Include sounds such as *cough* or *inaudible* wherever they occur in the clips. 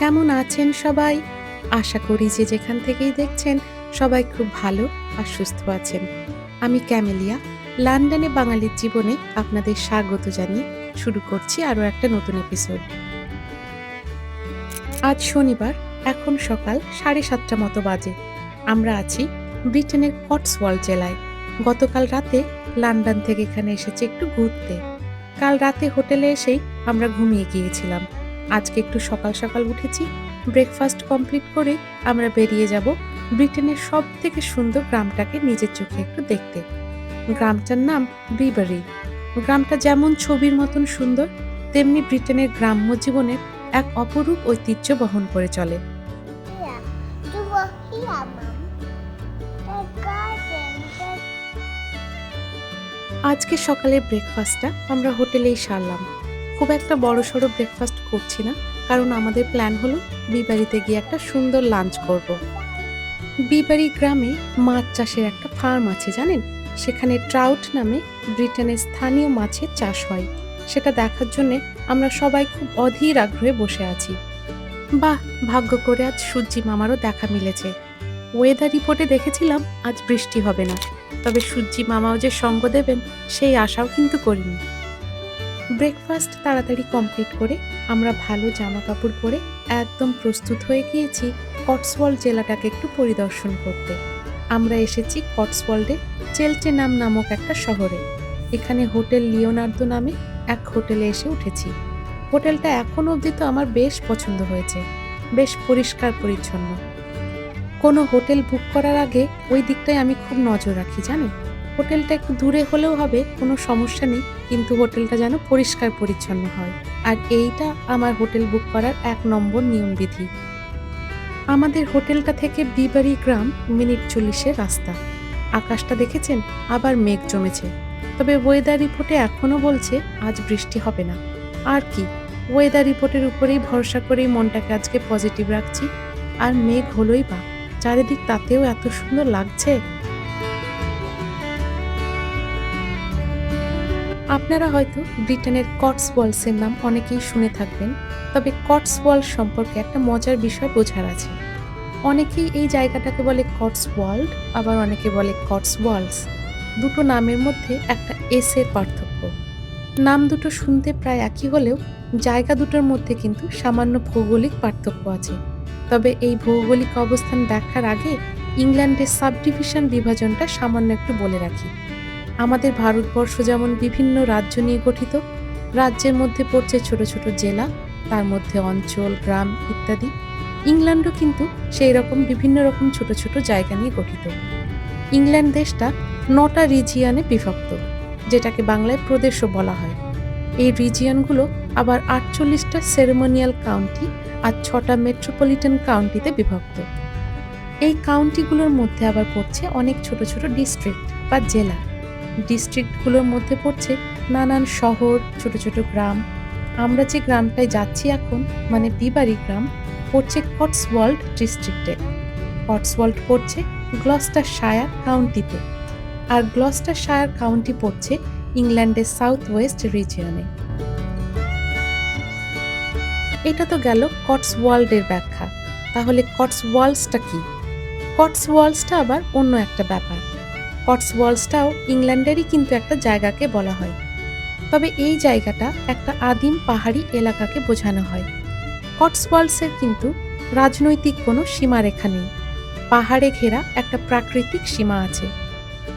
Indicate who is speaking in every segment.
Speaker 1: কেমন আছেন সবাই? আশা করি যে যেখান থেকেই দেখছেন সবাই খুব ভালো আর সুস্থ আছেন। আমি ক্যামেলিয়া, লন্ডনে বাঙালির জীবনে আপনাদের স্বাগত জানিয়ে শুরু করছি আরও একটা নতুন এপিসোড আজ শনিবার, এখন সকাল সাড়ে সাতটা মতো বাজে। আমরা আছি ব্রিটেনের কটসওয়াল জেলায়। গতকাল রাতে লন্ডন থেকে এখানে এসেছি একটু ঘুরতে। কাল রাতে হোটেলে এসেই আমরা ঘুমিয়ে গিয়েছিলাম। আজকে একটু সকাল সকাল উঠেছি ব্রেকফাস্ট কমপ্লিট করে আমরা বেরিয়ে যাব ব্রিটেনের সব থেকে সুন্দর গ্রামটাকে নিজের চোখে একটু দেখতে। গ্রামটার নাম বিবারি। গ্রামটা যেমন ছবির মতন সুন্দর, তেমনি ব্রিটেনের গ্রাম্য জীবনের এক অপরূপ ঐতিহ্য বহন করে চলে। আজকে সকালে ব্রেকফাস্টটা আমরা হোটেলেই সারলাম। খুব একটা বড় সড়ো ব্রেকফাস্ট করছি না, কারণ আমাদের প্ল্যান হলো বিবাড়িতে গিয়ে একটা সুন্দর লাঞ্চ করব। বিবাড়ি গ্রামে মাছ চাষের একটা ফার্ম আছে জানেন? সেখানে ট্রাউট নামে ব্রিটেনের স্থানীয় মাছের চাষ হয়। সেটা দেখার জন্য আমরা সবাই খুব অধীর আগ্রহে বসে আছি। বাহ, ভাগ্য করে আজ সূর্যি মামারও দেখা মিলেছে। ওয়েদার রিপোর্টে দেখেছিলাম আজ বৃষ্টি হবে না, তবে সূর্যি মামাও যে সঙ্গ দেবেন, সেই আশাও কিন্তু করিনি। ব্রেকফাস্ট তাড়াতাড়ি কমপ্লিট করে আমরা ভালো জামা কাপড় পরে একদম প্রস্তুত হয়ে গিয়েছি কটসওয়াল্ড জেলাটাকে একটু পরিদর্শন করতে। আমরা এসেছি কটসওয়াল্ডে চেলটেনাম নামক একটা শহরে। এখানে হোটেল লিওনার্দো নামে এক হোটেলে এসে উঠেছি। হোটেলটা এখনও অবধি তো আমার বেশ পছন্দ হয়েছে, বেশ পরিষ্কার পরিচ্ছন্ন। কোনো হোটেল বুক করার আগে ওই দিকটায় আমি খুব নজর রাখি, জানেন? হোটেলটা একটু দূরে হলেও হবে, কোনো সমস্যা নেই। কিন্তু হোটেলটা যেন পরিষ্কার পরিচ্ছন্ন হয়। আর এইটা আমার হোটেল বুক করার এক নম্বর নিয়মবিধি। আমাদের হোটেলটা থেকে বিবারি গ্রাম মিনিট চল্লিশের রাস্তা। আকাশটা দেখেছেন? আবার মেঘ জমেছে। তবে ওয়েদার রিপোর্টে এখনও বলছে, আজ বৃষ্টি হবে না। আর কি? ওয়েদার রিপোর্টের উপরেই ভরসা করেই মনটাকে আজকে পজিটিভ রাখছি। আর মেঘ হলোই বা। চারিদিক তাতেও এত সুন্দর লাগছে। আপনারা হয়তো ব্রিটেনের কটসওয়ালসের নাম অনেকেই শুনে থাকবেন, তবে কটসওয়াল সম্পর্কে একটা মজার বিষয় বোঝার আছে। অনেকেই এই জায়গাটাকে বলে কটসওয়াল্ড, আবার অনেকে বলে কটসওয়ালস। দুটো নামের মধ্যে একটা এস এর পার্থক্য। নাম দুটো শুনতে প্রায় একই হলেও জায়গা দুটোর মধ্যে কিন্তু সামান্য ভৌগোলিক পার্থক্য আছে। তবে এই ভৌগোলিক অবস্থান ব্যাখ্যার আগে ইংল্যান্ডের সাবডিভিশন বিভাজনটা সামান্য একটু বলে রাখি। আমাদের ভারতবর্ষ যেমন বিভিন্ন রাজ্য নিয়ে গঠিত, রাজ্যের মধ্যে পড়ছে ছোট ছোট জেলা, তার মধ্যে অঞ্চল, গ্রাম ইত্যাদি। ইংল্যান্ডও কিন্তু সেই রকম বিভিন্ন রকম ছোট ছোট জায়গা নিয়ে গঠিত। ইংল্যান্ড দেশটা নটা রিজিয়ানে বিভক্ত, যেটাকে বাংলায় প্রদেশও বলা হয়। এই রিজিয়নগুলো আবার আটচল্লিশটা সেরেমোনিয়াল কাউন্টি আর ছটা মেট্রোপলিটন কাউন্টিতে বিভক্ত। এই কাউন্টিগুলোর মধ্যে আবার পড়ছে অনেক ছোট ছোট ডিস্ট্রিক্ট বা জেলা। ডিস্ট্রিক্টগুলোর মধ্যে পড়ছে নানান শহর, ছোট ছোট গ্রাম। আমরা যে গ্রামটায় যাচ্ছি এখন মানে বিবারি গ্রাম, পড়ছে কটসওয়াল্ড ডিস্ট্রিক্টে। কটসওয়াল্ড পড়ছে গ্লস্টার শায়ার কাউন্টিতে। আর গ্লস্টার শায়ার কাউন্টি পড়ছে ইংল্যান্ডের সাউথ ওয়েস্ট রিজিয়নে। এটা তো গেল কটসওয়াল্ডের ব্যাখ্যা। তাহলে কটসওয়ালসটা কি? কটসওয়ালসটা আবার অন্য একটা ব্যাপার। কটসওয়ালসটাও ইংল্যান্ডেরই কিন্তু একটা জায়গাকে বলা হয়। তবে এই জায়গাটা একটা আদিম পাহাড়ি এলাকাকে বোঝানো হয়। কটসওয়ালসের কিন্তু রাজনৈতিক কোনো সীমারেখা নেই। পাহাড়ে ঘেরা একটা প্রাকৃতিক সীমা আছে।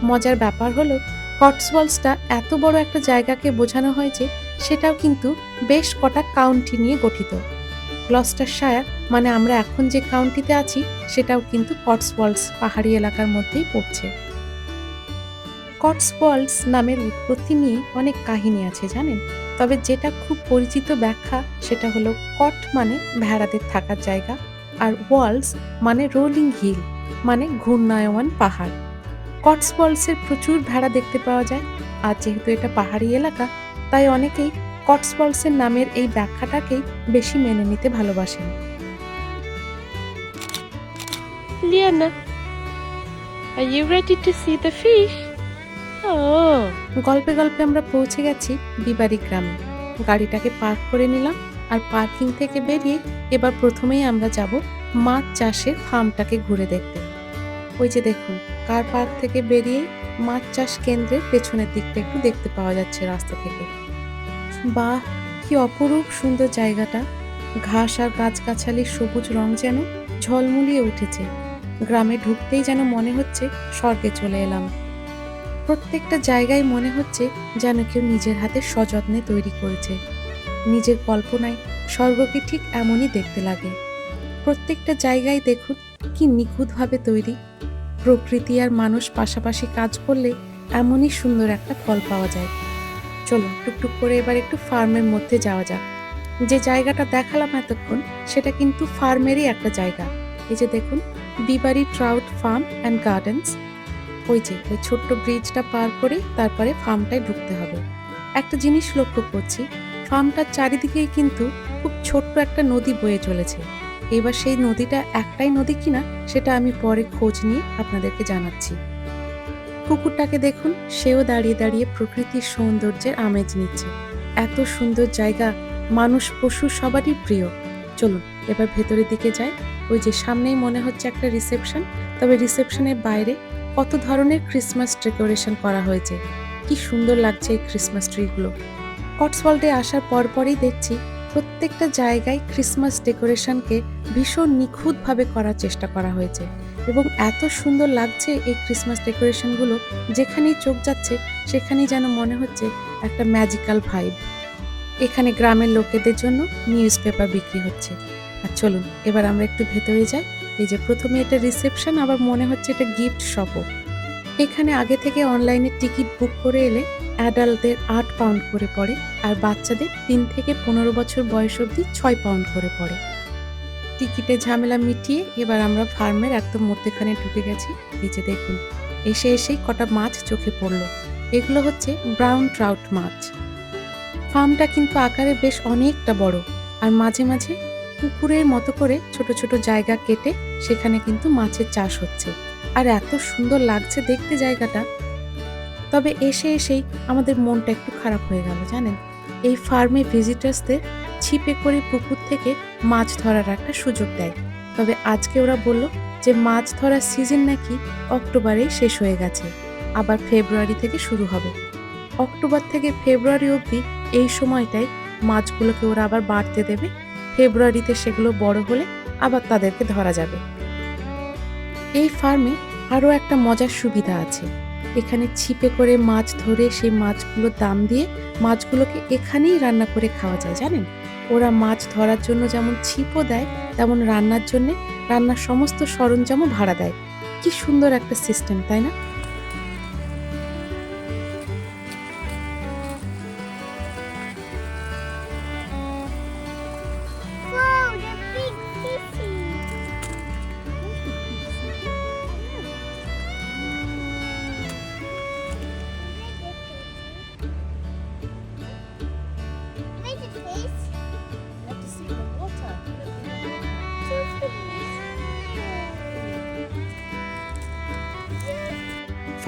Speaker 1: মজার ব্যাপার হলো কটসওয়ালসটা এত বড় একটা জায়গাকে বোঝানো হয় যে সেটাও কিন্তু বেশ কটা কাউন্টি নিয়ে গঠিত। গ্লস্টার শায়ার মানে আমরা এখন যে কাউন্টিতে আছি, সেটাও কিন্তু কটসওয়ালস পাহাড়ি এলাকার মধ্যেই পড়ছে। কটসওয়ালস নামের উৎপত্তি নিয়ে অনেক কাহিনী আছে জানেন? তবে যেটা খুব পরিচিত ব্যাখ্যা সেটা হলো কট মানে ভেড়াদের থাকার জায়গা আর ওয়ালস মানে রোলিং হিল মানে ঘূর্ণায়মান পাহাড়। কটসওয়ালসের প্রচুর ভেড়া দেখতে পাওয়া যায় আর যেহেতু এটা পাহাড়ি এলাকা তাই অনেকেই কটসওয়ালসের নামের এই ব্যাখ্যাটাকেই বেশি মেনে নিতে ভালোবাসেন।
Speaker 2: Liana, are you ready to see the fish?
Speaker 1: গল্পে গল্পে আমরা পৌঁছে গেছি বিবারি গ্রামে। গাড়িটাকে পার্ক করে নিলাম আর পার্কিং থেকে বেরিয়ে এবার প্রথমেই আমরা যাব মাছ চাষের ফার্মটাকে ঘুরে দেখতে। ওই যে দেখুন, কার পার্ক থেকে বেরিয়ে মাছ চাষ কেন্দ্রের পেছনের দিকটা একটু দেখতে পাওয়া যাচ্ছে রাস্তা থেকে। বাহ, কি অপরূপ সুন্দর জায়গাটা। ঘাস আর গাছগাছালির সবুজ রং যেন ঝলমুলিয়ে উঠেছে। গ্রামে ঢুকতেই যেন মনে হচ্ছে স্বর্গে চলে এলাম। প্রত্যেকটা জায়গায় মনে হচ্ছে যেন কেউ নিজের হাতে সযত্নে তৈরি করেছে। নিজের কল্পনায় স্বর্গকে ঠিক এমনই দেখতে লাগে। প্রত্যেকটা জায়গায় দেখুন কি নিখুঁতভাবে তৈরি। প্রকৃতি আর মানুষ পাশাপাশি কাজ করলে এমনই সুন্দর একটা ফল পাওয়া যায়। চলো টুকটুক করে এবার একটু ফার্মের মধ্যে যাওয়া যাক। যে জায়গাটা দেখালাম এতক্ষণ, সেটা কিন্তু ফার্মেরই একটা জায়গা। এই যে দেখুন Bibury trout farm and gardens. ওই যে, ওই ছোট্ট ব্রিজটা পার করে তারপরে ফার্মটায় ঢুকতে হবে। একটা জিনিস লক্ষ্য করছি ফার্মটার চারিদিকেই কিন্তু খুব ছোট্ট একটা নদী বয়ে চলেছে। এবার সেই নদীটা একটাই নদী কিনা, সেটা আমি পরে খোঁজ নিয়ে আপনাদেরকে জানাচ্ছি। কুকুরটাকে দেখুন, সেও দাঁড়িয়ে দাঁড়িয়ে প্রকৃতির সৌন্দর্যের আমেজ নিচ্ছে। এত সুন্দর জায়গা, মানুষ, পশু সবারই প্রিয়। চলুন, এবার ভেতরের দিকে যাই। ওই যে সামনেই মনে হচ্ছে একটা রিসেপশন তবে রিসেপশনের বাইরে কত ধরনের ক্রিসমাস ডেকোরেশন করা হয়েছে? কি সুন্দর লাগছে এই ক্রিসমাস ট্রিগুলো কটসওয়াল্ডে আসার পরপরই দেখছি প্রত্যেকটা জায়গায় ক্রিসমাস ডেকোরেশনকে ভীষণ নিখুঁতভাবে করার চেষ্টা করা হয়েছে এবং এত সুন্দর লাগছে এই ক্রিসমাস ডেকোরেশনগুলো যেখানেই চোখ যাচ্ছে সেখানেই যেন মনে হচ্ছে একটা ম্যাজিক্যাল ভাইব এখানে গ্রামের লোকেদের জন্য নিউজ পেপার বিক্রি হচ্ছে। আর চলুন, এবার আমরা একটু ভেতরে যাই। এই যে প্রথমে এটা রিসেপশন আবার মনে হচ্ছে এটা গিফট শপও এখানে আগে থেকে অনলাইনে টিকিট বুক করে এলে অ্যাডাল্টদের আট পাউন্ড করে পড়ে, আর বাচ্চাদের তিন থেকে পনেরো বছর বয়স অবধি ছয় পাউন্ড করে পড়ে। টিকিটে ঝামেলা মিটিয়ে এবার আমরা ফার্মের একদম মধ্যেখানে ঢুকে গেছি। যে দেখুন, এসে এসেই কটা মাছ চোখে পড়ল। এগুলো হচ্ছে ব্রাউন ট্রাউট মাছ। ফার্মটা কিন্তু আকারে বেশ অনেকটা বড়, আর মাঝে মাঝে পুকুরের মতো করে ছোট ছোট জায়গা কেটে সেখানে কিন্তু মাছের চাষ হচ্ছে। আর এত সুন্দর লাগছে দেখতে জায়গাটা। তবে এসে এসেই আমাদের মনটা একটু খারাপ হয়ে গেল, জানেন? এই ফার্মে ভিজিটার্সদের ছিপে করে পুকুর থেকে মাছ ধরার একটা সুযোগ দেয়। তবে আজকে ওরা বলল যে মাছ ধরার সিজন নাকি অক্টোবরেই শেষ হয়ে গেছে। আবার ফেব্রুয়ারি থেকে শুরু হবে। অক্টোবর থেকে ফেব্রুয়ারি অবধি এই সময়টায় মাছগুলোকে ওরা আবার বাড়তে দেবে ফেব্রুয়ারিতে সেগুলো বড় হলে আবার তাদেরকে ধরা যাবে। এই ফার্মে আরও একটা মজার সুবিধা আছে। এখানে ছিপে করে মাছ ধরে সেই মাছগুলোর দাম দিয়ে মাছগুলোকে এখানেই রান্না করে খাওয়া যায়, জানেন? ওরা মাছ ধরার জন্য যেমন ছিপও দেয়, তেমন রান্নার জন্যে রান্নার সমস্ত সরঞ্জামও ভাড়া দেয়। কি সুন্দর একটা সিস্টেম, তাই না?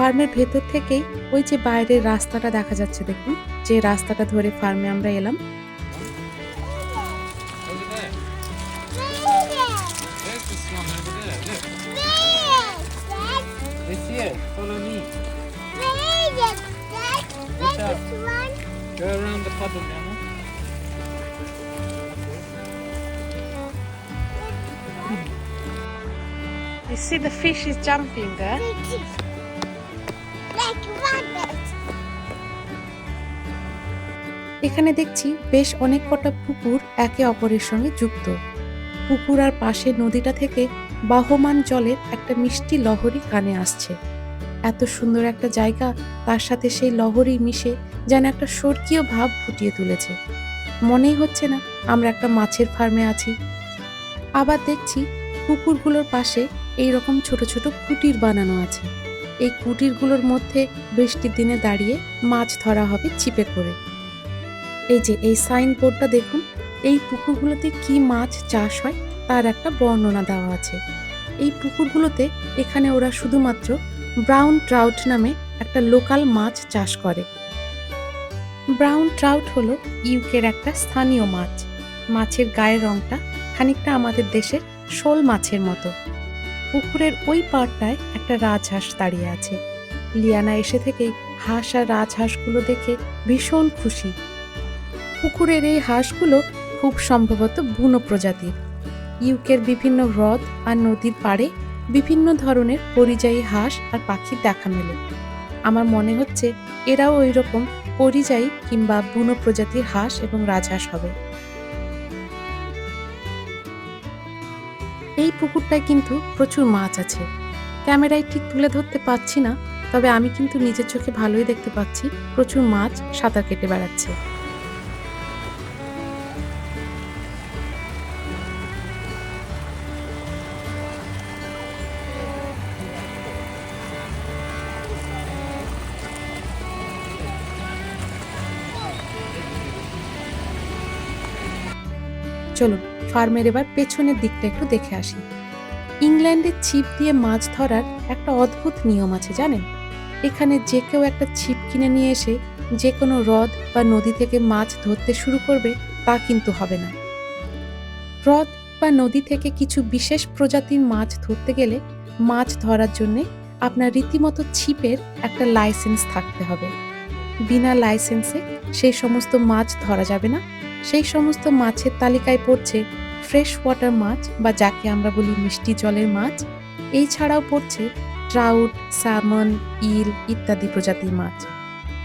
Speaker 1: ফার্মের ভেতর থেকেই ওই যে বাইরের রাস্তাটা দেখা যাচ্ছে, দেখুন যে রাস্তাটা ধরে ফার্মে আমরা এলাম
Speaker 2: You see the fish is jumping there?
Speaker 3: Huh?
Speaker 1: এখানে দেখছি বেশ অনেক কটা পুকুর একে অপরের সঙ্গে যুক্ত। পুকুর আর পাশে নদীটা থেকে বাহমান জলের একটা মিষ্টি লহরী কানে আসছে। এত সুন্দর একটা জায়গা, তার সাথে সেই লহরী মিশে যেন একটা স্বর্গীয় ভাব ফুটিয়ে তুলেছে। মনেই হচ্ছে না আমরা একটা মাছের ফার্মে আছি। আবার দেখছি পুকুরগুলোর পাশে এই রকম ছোট ছোট কুটির বানানো আছে। এই কুটিরগুলোর মধ্যে বৃষ্টির দিনে দাঁড়িয়ে মাছ ধরা হবে চিপে করে। এই যে, এই সাইন বোর্ডটা দেখুন, এই পুকুরগুলোতে কি মাছ চাষ হয় তার একটা বর্ণনা দেওয়া আছে। এই পুকুরগুলোতে এখানে ওরা শুধুমাত্র ব্রাউন ট্রাউট নামে একটা লোকাল মাছ চাষ করে। ব্রাউন ট্রাউট হলো ইউকের একটা স্থানীয় মাছ। মাছের গায়ের রংটা খানিকটা আমাদের দেশের শোল মাছের মতো। পুকুরের ওই পাড়টায় একটা রাজহাঁস দাঁড়িয়ে আছে। লিয়ানা এসে থেকেই হাঁস আর রাজহাঁসগুলো দেখে ভীষণ খুশি। পুকুরের এই হাঁসগুলো খুব সম্ভবত বুনো প্রজাতির। ইউকের বিভিন্ন হ্রদ আর নদীর পাড়ে বিভিন্ন ধরনের পরিযায়ী হাঁস আর পাখির দেখা মেলে। আমার মনে হচ্ছে এরাও ওই রকম পরিযায়ী কিংবা বুনো প্রজাতির হাঁস এবং রাজহাঁস হবে। এই পুকুরটায় কিন্তু প্রচুর মাছ আছে। ক্যামেরায় ঠিক তুলে ধরতে পারছি না, তবে আমি কিন্তু নিজের চোখে ভালোই দেখতে পাচ্ছি প্রচুর মাছ সাঁতার কেটে বেড়াচ্ছে। চলুন, ফার্মের এবার পেছনের দিকটা একটু দেখে আসি। ইংল্যান্ডের ছিপ দিয়ে মাছ ধরার একটা অদ্ভুত নিয়ম আছে, জানেন? এখানে যে কেউ একটা ছিপ কিনে নিয়ে এসে যে কোনো হ্রদ বা নদী থেকে মাছ ধরতে শুরু করবে, তা কিন্তু হবে না। হ্রদ বা নদী থেকে কিছু বিশেষ প্রজাতির মাছ ধরতে গেলে মাছ ধরার জন্যে আপনার রীতিমতো ছিপের একটা লাইসেন্স থাকতে হবে। বিনা লাইসেন্সে সেই সমস্ত মাছ ধরা যাবে না। সেই সমস্ত মাছের তালিকায় পড়ছে ফ্রেশ ওয়াটার মাছ বা যাকে আমরা বলি মিষ্টি জলের মাছ। এই ছাড়াও পড়ছে ট্রাউট স্যামন ইল ইত্যাদি প্রজাতির মাছ।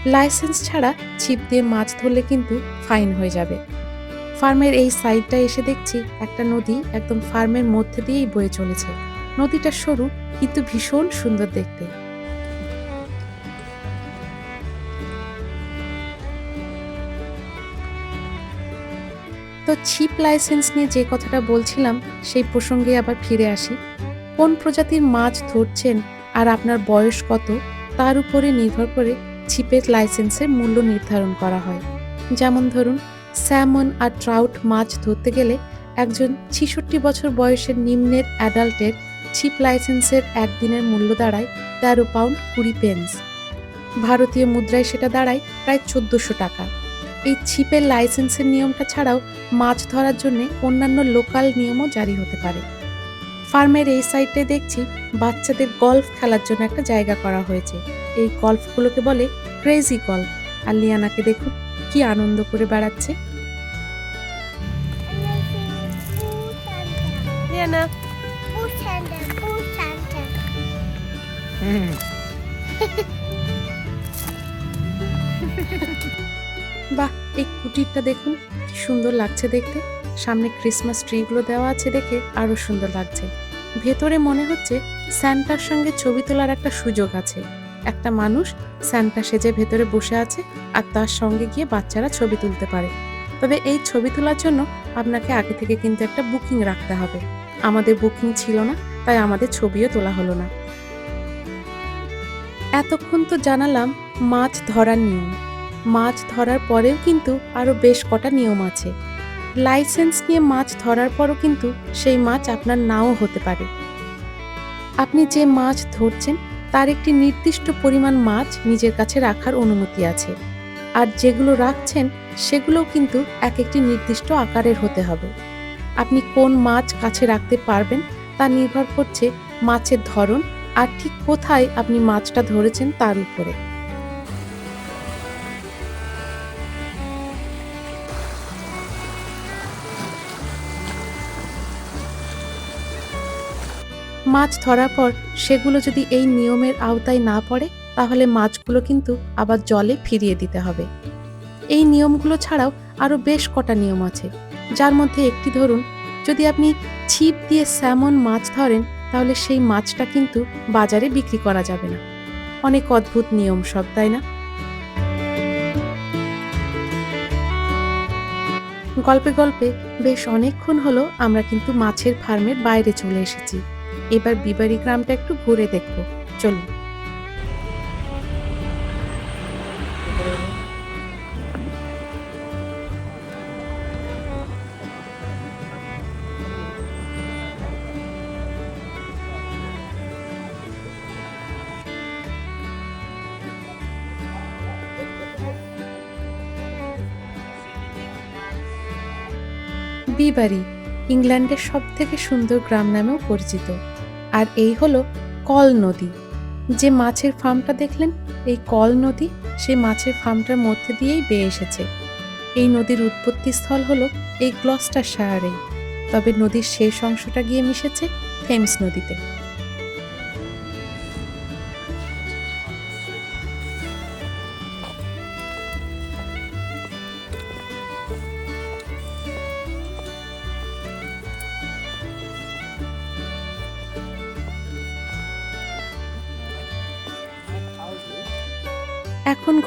Speaker 1: লাইসেন্স ছাড়া ছিপ দিয়ে মাছ ধরলে কিন্তু ফাইন হয়ে যাবে। ফার্মের এই সাইডটা এসে দেখছি একটা নদী একদম ফার্মের মধ্যে দিয়েই বয়ে চলেছে। নদীটা সরু কিন্তু ভীষণ সুন্দর দেখতে। তো ছিপ লাইসেন্স নিয়ে যে কথাটা বলছিলাম, সেই প্রসঙ্গে আবার ফিরে আসি। কোন প্রজাতির মাছ ধরছেন আর আপনার বয়স কত, তার উপরে নির্ভর করে ছিপের লাইসেন্সের মূল্য নির্ধারণ করা হয়। যেমন ধরুন স্যামন আর ট্রাউট মাছ ধরতে গেলে একজন ছিষট্টি বছর বয়সের নিম্নের অ্যাডাল্টের ছিপ লাইসেন্সের একদিনের মূল্য দাঁড়ায় তেরো পাউন্ড কুড়ি পেন্স ভারতীয় মুদ্রায় সেটা দাঁড়ায় প্রায় চোদ্দোশো টাকা। এই ছিপের লাইসেন্সের নিয়মটা ছাড়াও মাছ ধরার জন্য অন্যান্য লোকাল নিয়মও জারি হতে পারে। ফার্মের এই সাইডে দেখছি বাচ্চাদের গলফ খেলার জন্য একটা জায়গা করা হয়েছে। এই গলফগুলোকে বলে ক্রেজি গলফ। আর লিয়ানাকে দেখুন কি আনন্দ করে বেড়াচ্ছে।
Speaker 2: Liana, *laughs*
Speaker 3: Pooh
Speaker 1: কুটিরটা দেখুন, কি সুন্দর লাগছে দেখতে। সামনে ক্রিসমাস ট্রিগুলো দেওয়া আছে দেখে আরও সুন্দর লাগছে। ভেতরে মনে হচ্ছে স্যান্টার সঙ্গে ছবি তোলার একটা সুযোগ আছে। একটা মানুষ স্যান্টা সেজে ভেতরে বসে আছে আর তার সঙ্গে গিয়ে বাচ্চারা ছবি তুলতে পারে। তবে এই ছবি তোলার জন্য আপনাকে আগে থেকে কিন্তু একটা বুকিং রাখতে হবে। আমাদের বুকিং ছিল না, তাই আমাদের ছবিও তোলা হলো না। এতক্ষণ তো জানালাম মাছ ধরার নিয়ম। মাছ ধরার পরেও কিন্তু আরও বেশ কটা নিয়ম আছে। লাইসেন্স নিয়ে মাছ ধরার পরও কিন্তু সেই মাছ আপনার নাও হতে পারে। আপনি যে মাছ ধরছেন, তার একটি নির্দিষ্ট পরিমাণ মাছ নিজের কাছে রাখার অনুমতি আছে। আর যেগুলো রাখছেন, সেগুলোও কিন্তু এক একটি নির্দিষ্ট আকারের হতে হবে। আপনি কোন মাছ কাছে রাখতে পারবেন, তা নির্ভর করছে মাছের ধরন আর ঠিক কোথায় আপনি মাছটা ধরেছেন তার উপরে। মাছ ধরার পর সেগুলো যদি এই নিয়মের আওতায় না পড়ে, তাহলে মাছগুলো কিন্তু আবার জলে ফিরিয়ে দিতে হবে। এই নিয়মগুলো ছাড়াও আরও বেশ কটা নিয়ম আছে। যার মধ্যে একটি ধরুন, যদি আপনি ছিপ দিয়ে স্যামন মাছ ধরেন, তাহলে সেই মাছটা কিন্তু বাজারে বিক্রি করা যাবে না। অনেক অদ্ভুত নিয়ম সব, তাই না? গল্পে গল্পে বেশ অনেকক্ষণ হলো আমরা কিন্তু মাছের ফার্মের বাইরে চলে এসেছি। এবার বিবারি গ্রামটা একটু ঘুরে দেখব। চলুন। বিবারি, ইংল্যান্ডের সব থেকে সুন্দর গ্রাম নামেও পরিচিত। আর এই হলো কল নদী। যে মাছের ফার্মটা দেখলেন, এই কল নদী সেই মাছের ফার্মটার মধ্যে দিয়েই বেয়ে এসেছে। এই নদীর উৎপত্তি স্থল হলো এই গ্লস্টার শায়ারে তবে নদীর শেষ অংশটা গিয়ে মিশেছে থেমস নদীতে।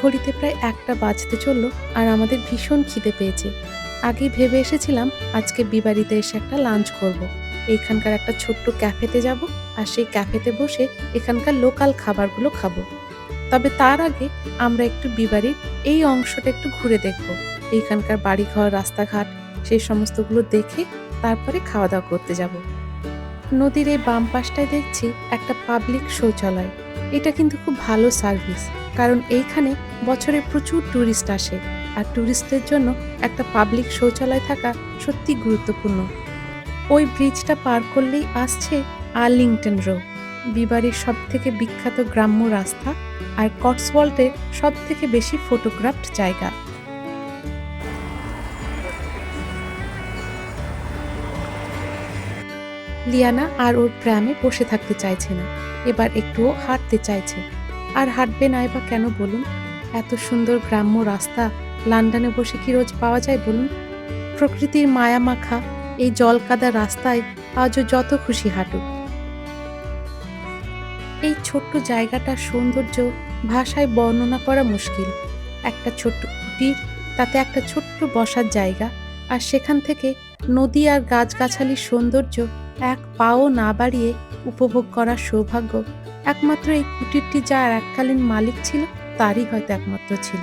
Speaker 1: ঘড়িতে প্রায় একটা বাজতে চলল আর আমাদের ভীষণ খিদে পেয়েছে। আগেই ভেবে এসেছিলাম আজকে বিবাড়িতে এসে একটা লাঞ্চ করব। এইখানকার একটা ছোট্ট ক্যাফেতে যাব আর সেই ক্যাফেতে বসে এখানকার লোকাল খাবারগুলো খাব। তবে তার আগে আমরা একটু বিবাড়ির এই অংশটা একটু ঘুরে দেখব। এইখানকার বাড়িঘর, রাস্তাঘাট, সেই সমস্তগুলো দেখে তারপরে খাওয়া দাওয়া করতে যাব। নদীর এই বাম পাশটায় দেখছি একটা পাবলিক শৌচালয়। এটা কিন্তু খুব ভালো সার্ভিস। কারণ এইখানে বছরে প্রচুর ট্যুরিস্ট আসে আর ট্যুরিস্টদের জন্য একটা পাবলিক শৌচালয় থাকা সত্যি গুরুত্বপূর্ণ। ওই ব্রিজটা পার করলেই আসছে আর্লিংটন রো বিবারের সব থেকে বিখ্যাত গ্রাম্য রাস্তা আর কটসওয়াল্টের সব থেকে বেশি ফটোগ্রাফড জায়গা। লিয়ানা আর ওর প্রামে বসে থাকতে চাইছে না, এবার একটুও হাঁটতে চাইছে। আর হাঁটবে নাই বা কেন বলুন? এত সুন্দর গ্রাম্য রাস্তা, লন্ডনে বসে কি রোজ পাওয়া যায় বলুন? প্রকৃতির মায়া মাখা এই জলকাদা রাস্তায় আজও যত খুশি হাঁটুক। এই ছোট্ট জায়গাটার সৌন্দর্য ভাষায় বর্ণনা করা মুশকিল। একটা ছোট্ট কুটির তাতে একটা ছোট্ট বসার জায়গা আর সেখান থেকে নদী আর গাছগাছালির সৌন্দর্য এক পাও না বাড়িয়ে উপভোগ করার সৌভাগ্য একমাত্র এই কুটিরটি যার এককালীন মালিক ছিল, তারই হয়তো একমাত্র ছিল।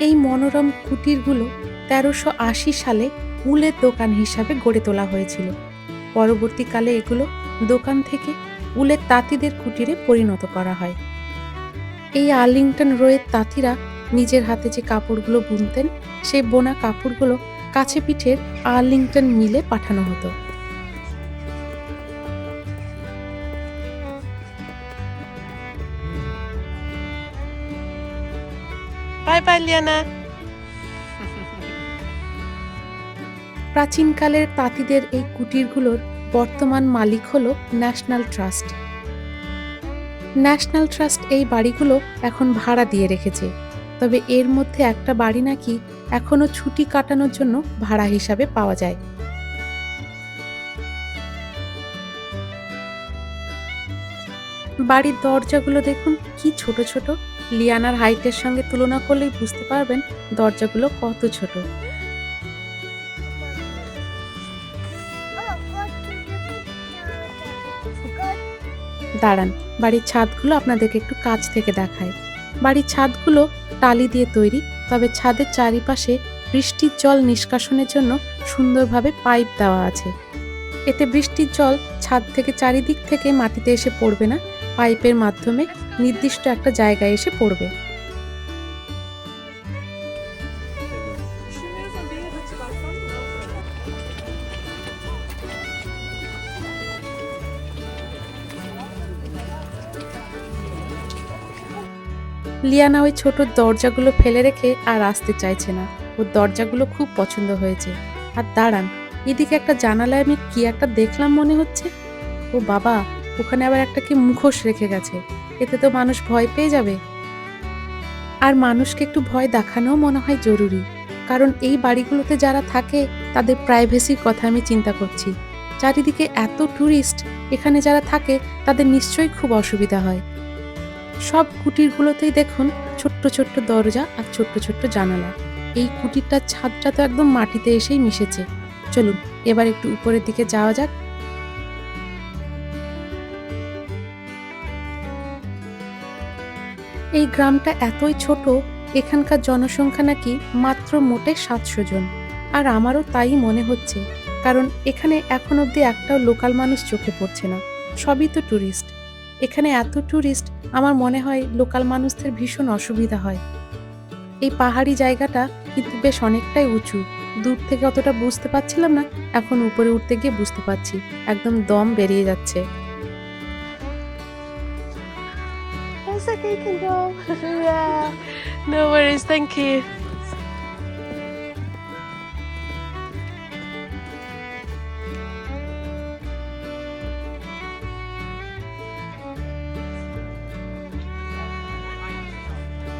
Speaker 1: এই মনোরম কুটিরগুলো তেরোশো আশি সালে উলের দোকান হিসাবে গড়ে তোলা হয়েছিল। পরবর্তীকালে এগুলো দোকান থেকে উলের তাঁতিদের কুটিরে পরিণত করা হয়। এই আর্লিংটন রোয়ের তাঁতিরা নিজের হাতে যে কাপড়গুলো বুনতেন, সেই বোনা কাপড়গুলো কাছে পিঠের আর্লিংটন মিলে পাঠানো হতো।
Speaker 2: Bye bye, Liana.
Speaker 1: প্রাচীনকালের তাঁতিদের এই কুটিরগুলোর বর্তমান মালিক হলো ন্যাশনাল ট্রাস্ট। ন্যাশনাল ট্রাস্ট এই বাড়িগুলো এখন ভাড়া দিয়ে রেখেছে তবে এর মধ্যে একটা বাড়ি নাকি এখনও ছুটি কাটানোর জন্য ভাড়া হিসাবে পাওয়া যায়। বাড়ির দরজাগুলো দেখুন কি ছোট ছোট। লিয়ানার হাইটের সঙ্গে তুলনা করলেই বুঝতে পারবেন দরজাগুলো কত ছোট। দাঁড়ান, বাড়ির ছাদগুলো আপনাদেরকে একটু কাছ থেকে দেখায় বাড়ির ছাদগুলো টালি দিয়ে তৈরি, তবে ছাদের চারিপাশে বৃষ্টির জল নিষ্কাশনের জন্য সুন্দরভাবে পাইপ দেওয়া আছে। এতে বৃষ্টির জল ছাদ থেকে চারিদিক থেকে মাটিতে এসে পড়বে না, পাইপের মাধ্যমে নির্দিষ্ট একটা জায়গায় এসে পড়বে। লিয়ানা ওই ছোট দরজাগুলো ফেলে রেখে আর আসতে চাইছে না। ওর দরজাগুলো খুব পছন্দ হয়েছে। আর দাঁড়ান, এদিকে একটা জানালায় আমি কি একটা দেখলাম মনে হচ্ছে? ও বাবা, ওখানে আবার একটা কি মুখোশ রেখে গেছে। এতে তো মানুষ ভয় পেয়ে যাবে। আর মানুষকে একটু ভয় দেখানোও মনে হয় জরুরি, কারণ এই বাড়িগুলোতে যারা থাকে, তাদের প্রাইভেসির কথা আমি চিন্তা করছি। চারিদিকে এত ট্যুরিস্ট এখানে যারা থাকে, তাদের নিশ্চয়ই খুব অসুবিধা হয়। সব কুটিরগুলোতেই দেখুন, ছোট্ট ছোট্ট দরজা আর ছোট্ট ছোট্ট জানালা। এই কুটিরটার ছাদটা তো একদম মাটিতে এসেই মিশেছে। চলুন, এবার একটু উপরের দিকে যাওয়া যাক। এই গ্রামটা এতই ছোট, এখানকার জনসংখ্যা নাকি মাত্র মোটে সাতশো জন। আর আমারও তাই মনে হচ্ছে, কারণ এখানে এখন অবধি একটাও লোকাল মানুষ চোখে পড়ছে না। সবই তো ট্যুরিস্ট এখানে এত ট্যুরিস্ট আমার মনে হয় লোকাল মানুষদের ভীষণ অসুবিধা হয়। এই পাহাড়ি জায়গাটা কিন্তু বেশ অনেকটাই উঁচু। দূর থেকে অতটা বুঝতে পারছিলাম না, এখন উপরে উঠতে গিয়ে বুঝতে পারছি। একদম দম বেরিয়ে যাচ্ছে।
Speaker 2: You can go. yeah. No worries, thank you.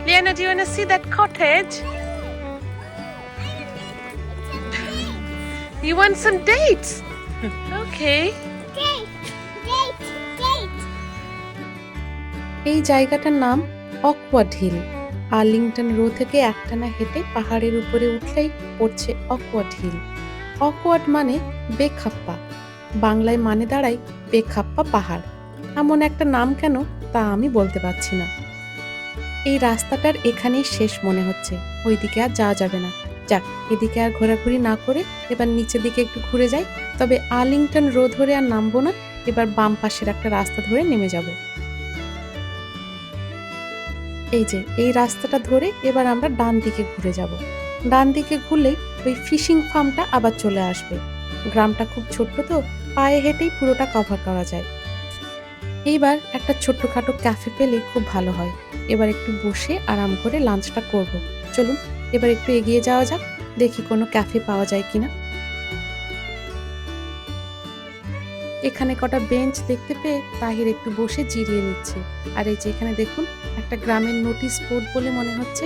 Speaker 2: Liana, do you want to see that cottage? You want some dates? *laughs* okay.
Speaker 1: এই জায়গাটার নাম অকওয়ার্ড হিল আর্লিংটন রো থেকে একটানা হেঁটে পাহাড়ের উপরে উঠলেই পড়ছে অকওয়ার্ড হিল অকওয়ার্ড মানে বেখাপ্পা। বাংলায় মানে দাঁড়ায় বেখাপ্পা পাহাড়। এমন একটা নাম কেন তা আমি বলতে পারছি না। এই রাস্তাটার এখানেই শেষ মনে হচ্ছে। ওইদিকে আর যাওয়া যাবে না। যাক, এদিকে আর ঘোরাঘুরি না করে এবার নিচের দিকে একটু ঘুরে যাই। তবে আর্লিংটন রো ধরে আর নামবো না। এবার বাম পাশের একটা রাস্তা ধরে নেমে যাব। এই যে, এই রাস্তাটা ধরে এবার আমরা ডান দিকে ঘুরে যাব। ডান দিকে ঘুরলেই ওই ফিশিং ফার্মটা আবার চলে আসবে। গ্রামটা খুব ছোট্ট তো, পায়ে হেঁটেই পুরোটা কভার করা যায়। এইবার একটা ছোট্টখাটো ক্যাফে পেলে খুব ভালো হয়। এবার একটু বসে আরাম করে লাঞ্চটা করব। চলুন, এবার একটু এগিয়ে যাওয়া যাক, দেখি কোনো ক্যাফে পাওয়া যায় কিনা। এখানে কটা বেঞ্চ দেখতে পেয়ে তাহির একটু বসে জিরিয়ে নিচ্ছে। আর এই যে এখানে দেখুন একটা গ্রামের নোটিশ বোর্ড বলে মনে হচ্ছে।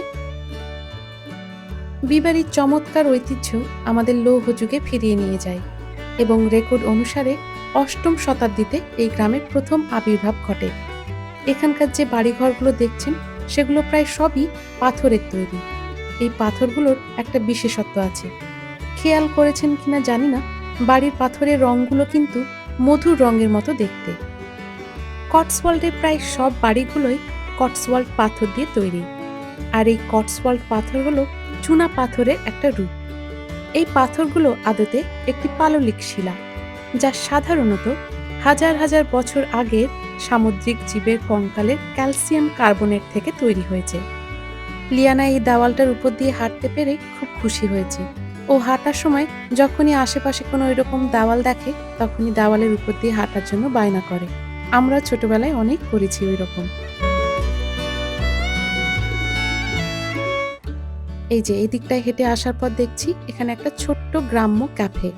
Speaker 1: বিবাড়ির চমৎকার ঐতিহ্য আমাদের লৌহ যুগে ফিরিয়ে নিয়ে যায় এবং রেকর্ড অনুসারে অষ্টম শতাব্দীতে এই গ্রামের প্রথম আবির্ভাব ঘটে। এখানকার যে বাড়িঘরগুলো দেখছেন, সেগুলো প্রায় সবই পাথরের তৈরি। এই পাথরগুলোর একটা বিশেষত্ব আছে। খেয়াল করেছেন কিনা জানি না, বাড়ির পাথরের রঙগুলো কিন্তু মধুর রঙের মতো দেখতে। কটসওয়াল্ডের প্রায় সব বাড়িগুলোই কটসওয়াল্ড পাথর দিয়ে তৈরি। আর এই কটসওয়াল্ড পাথর হলো চুনা পাথরের একটা রূপ। এই পাথরগুলো আদতে একটি পাললিক শিলা, যা সাধারণত হাজার হাজার বছর আগের সামুদ্রিক জীবের কঙ্কালের ক্যালসিয়াম কার্বনেট থেকে তৈরি হয়েছে। লিয়ানা এই দেওয়ালটার উপর দিয়ে হাঁটতে পেরে খুব খুশি হয়েছে। ও হাঁটার সময় যখনই আশেপাশে কোনো এরকম দেওয়াল দেখে, তখনই দেওয়ালের উপর দিয়ে হাঁটার জন্য বায়না করে। আমরা ছোটবেলায় অনেক করেছি ওই রকম এই যে, এই দিকটায় হেঁটে আসার পর দেখছি এখানে একটা ছোট্ট গ্রাম্য ক্যাফে।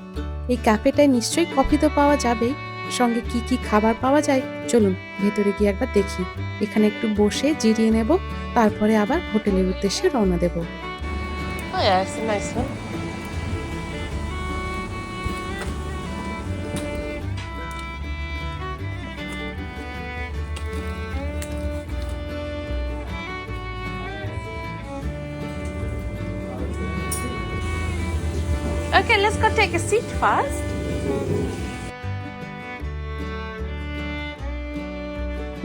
Speaker 1: এই ক্যাফেটায় নিশ্চয়ই কফি তো পাওয়া যাবেই। সঙ্গে কি কি খাবার পাওয়া যায়? চলুন, ভেতরে গিয়ে একবার দেখি। এখানে একটু বসে জিরিয়ে নেব, তারপরে আবার হোটেলের উদ্দেশ্যে রওনা দেব।
Speaker 2: Take a seat first.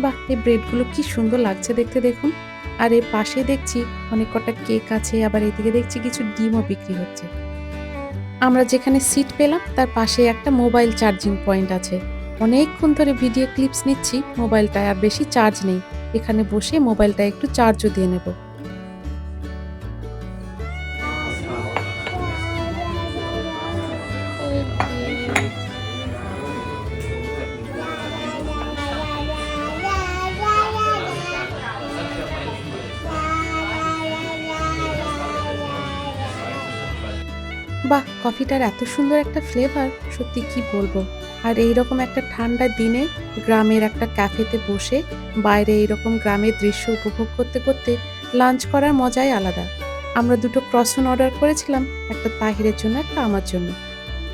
Speaker 1: বাহ, এই ব্রেডগুলো কি সুন্দর লাগছে দেখতে দেখুন। আর এর পাশে দেখছি অনেক কটা কেক আছে, আবার এদিকে দেখছি কিছু ডিমও বিক্রি হচ্ছে। আমরা যেখানে সিট পেলাম, তার পাশে একটা মোবাইল চার্জিং পয়েন্ট আছে। অনেকক্ষণ ধরে ভিডিও ক্লিপস নিচ্ছি মোবাইলটায় আর বেশি চার্জ নেই। এখানে বসে মোবাইলটা একটু চার্জও দিয়ে নেব। কফিটার এত সুন্দর একটা ফ্লেভার সত্যি কি বলব? আর এই রকম একটা ঠান্ডা দিনে গ্রামের একটা ক্যাফেতে বসে, বাইরে এইরকম গ্রামের দৃশ্য উপভোগ করতে করতে লাঞ্চ করার মজাই আলাদা। আমরা দুটো ক্রসন অর্ডার করেছিলাম, একটা তাহিরের জন্য, একটা আমার জন্য।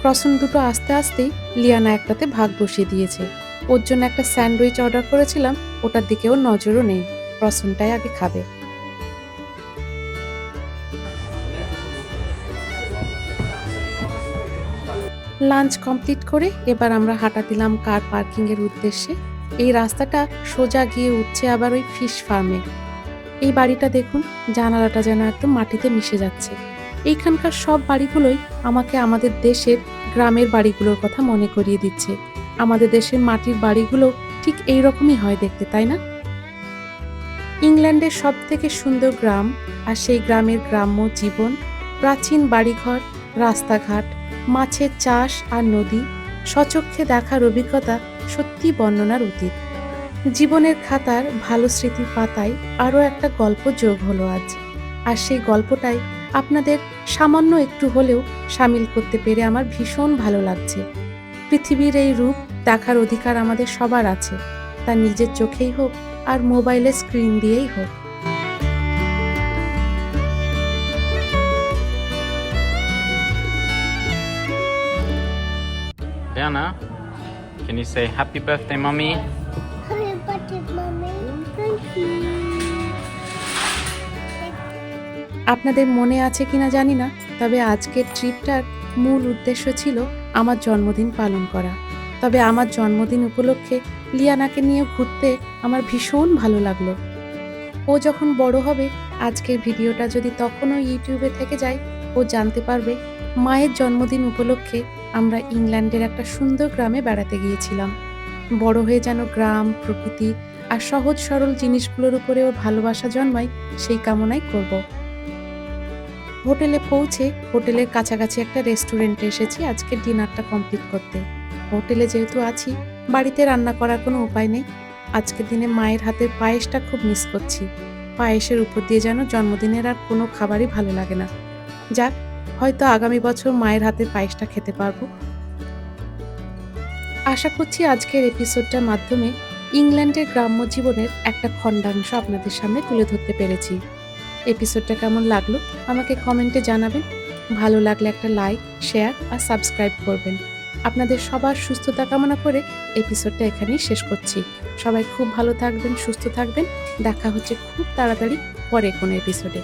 Speaker 1: ক্রসন দুটো আস্তে আস্তেই লিয়ানা একটাতে ভাগ বসিয়ে দিয়েছে। ওর জন্য একটা স্যান্ডউইচ অর্ডার করেছিলাম, ওটার দিকেও নজরও নেই ক্রসনটাই আগে খাবে। লাঞ্চ কমপ্লিট করে এবার আমরা হাঁটা দিলাম কার পার্কিং এর উদ্দেশ্যে। এই রাস্তাটা সোজা গিয়ে উঠছে আবার ওই ফিশ ফার্মে। এই বাড়িটা দেখুন, জানালাটা যেন একদম মাটিতে মিশে যাচ্ছে। এইখানকার সব বাড়িগুলোই আমাকে আমাদের দেশের গ্রামের বাড়িগুলোর কথা মনে করিয়ে দিচ্ছে। আমাদের দেশের মাটির বাড়িগুলো ঠিক এই রকমই হয় দেখতে, তাই না? ইংল্যান্ডের সব থেকে সুন্দর গ্রাম আর সেই গ্রামের গ্রাম্য জীবন, প্রাচীন বাড়িঘর, রাস্তাঘাট মাছের চাষ আর নদী সচক্ষে দেখার অভিজ্ঞতা সত্যি বর্ণনার অতীত। জীবনের খাতার ভালো স্মৃতির পাতায় আরও একটা গল্প যোগ হলো আজ। আর সেই গল্পটাই আপনাদের সামান্য একটু হলেও সামিল করতে পেরে আমার ভীষণ ভালো লাগছে। পৃথিবীর এই রূপ দেখার অধিকার আমাদের সবার আছে। তা নিজের চোখেই হোক আর মোবাইলের স্ক্রিন দিয়েই হোক।
Speaker 4: Diana, can you say happy birthday, mommy?
Speaker 3: Happy birthday, mommy. Thank you.
Speaker 1: আপনাদের মনে আছে কিনা জানি না তবে আজকের ট্রিপটার মূল উদ্দেশ্য ছিল আমার জন্মদিন পালন করা তবে আমার জন্মদিন উপলক্ষে লিয়ানাকে নিয়ে ঘুরতে আমার ভীষণ ভালো লাগল ও যখন বড় হবে আজকের ভিডিওটা যদি তখনও ইউটিউবে থেকে যায় ও জানতে পারবে মায়ের জন্মদিন উপলক্ষে আমরা ইংল্যান্ডের একটা সুন্দর গ্রামে বেড়াতে গিয়েছিলাম। বড় হয়ে যেন গ্রাম, প্রকৃতি আর সহজ সরল জিনিসগুলোর উপরেও ভালোবাসা জন্মায়, সেই কামনাই করব। হোটেলে পৌঁছে হোটেলের কাছাকাছি একটা রেস্টুরেন্টে এসেছি আজকে ডিনারটা কমপ্লিট করতে। হোটেলে যেহেতু আছি, বাড়িতে রান্না করার কোনো উপায় নেই। আজকের দিনে মায়ের হাতের পায়েসটা খুব মিস করছি। পায়েসের উপর দিয়ে যেন জন্মদিনের আর কোনো খাবারই ভালো লাগে না। যাক হয়তো আগামী বছর মায়ের হাতের পায়েসটা খেতে পারব। আশা করছি আজকের এপিসোডটার মাধ্যমে ইংল্যান্ডের গ্রাম্য জীবনের একটা খণ্ডাংশ আপনাদের সামনে তুলে ধরতে পেরেছি। এপিসোডটা কেমন লাগল আমাকে কমেন্টে জানাবেন। ভালো লাগলে একটা লাইক শেয়ার আর সাবস্ক্রাইব করবেন। আপনাদের সবার সুস্থতা কামনা করে এপিসোডটা এখানেই শেষ করছি। সবাই খুব ভালো থাকবেন, সুস্থ থাকবেন। দেখা হচ্ছে খুব তাড়াতাড়ি পরে কোনো এপিসোডে